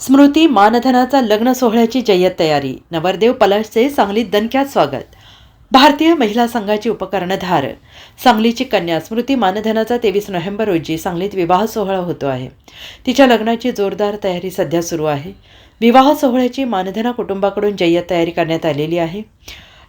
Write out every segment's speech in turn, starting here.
स्मृती मानधनाचा लग्न सोहळ्याची जय्यत तयारी. नवरदेव पलाशचे सांगलीत दणक्यात स्वागत. भारतीय महिला संघाची उपकर्णधार सांगलीची कन्या स्मृती मानधनाचा तेवीस नोव्हेंबर रोजी सांगलीत विवाह सोहळा होतो आहे. तिच्या लग्नाची जोरदार तयारी सध्या सुरू आहे. विवाह सोहळ्याची मानधना कुटुंबाकडून जय्यत तयारी करण्यात आलेली आहे.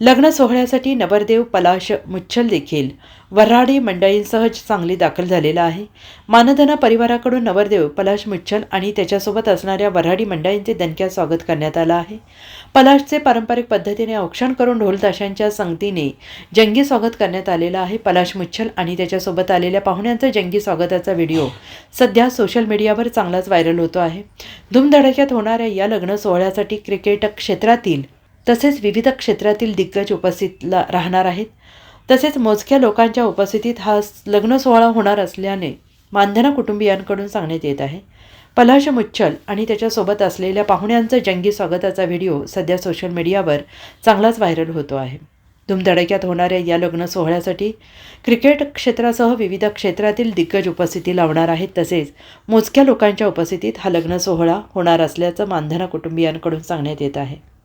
लग्न सोहळ्यासाठी नवरदेव पलाश मुच्छल देखील. वऱ्हाडी मंडळींसह सांगली दाखल झालेला आहे. मानधना परिवाराकडून नवरदेव पलाश मुच्छल आणि त्याच्यासोबत असणाऱ्या वऱ्हाडी मंडळींचे दणक्यात स्वागत करण्यात आलं आहे. पलाशचे पारंपरिक पद्धतीने औक्षण करून ढोलताशांच्या संगतीने जंगी स्वागत करण्यात आलेलं आहे. पलाश मुच्छल आणि त्याच्यासोबत आलेल्या पाहुण्यांचा जंगी स्वागताचा व्हिडिओ सध्या सोशल मीडियावर चांगलाच व्हायरल होतो आहे. धुमधडक्यात होणाऱ्या या लग्न सोहळ्यासाठी क्रिकेट क्षेत्रातील तसेच विविध क्षेत्रातील दिग्गज उपस्थित राहणार आहेत. तसेच मोजक्या लोकांच्या उपस्थितीत हा लग्न सोहळा होणार असल्याने मानधना कुटुंबियांकडून सांगण्यात येत आहे. पलाश मुच्छल आणि त्याच्यासोबत असलेल्या पाहुण्यांचं जंगी स्वागताचा व्हिडिओ सध्या सोशल मीडियावर चांगलाच व्हायरल होतो आहे. धुमधडक्यात होणाऱ्या या लग्न सोहळ्यासाठी क्रिकेट क्षेत्रासह विविध क्षेत्रातील दिग्गज उपस्थिती लावणार आहेत. तसेच मोजक्या लोकांच्या उपस्थितीत हा लग्न सोहळा होणार असल्याचं मानधना कुटुंबियांकडून सांगण्यात येत आहे.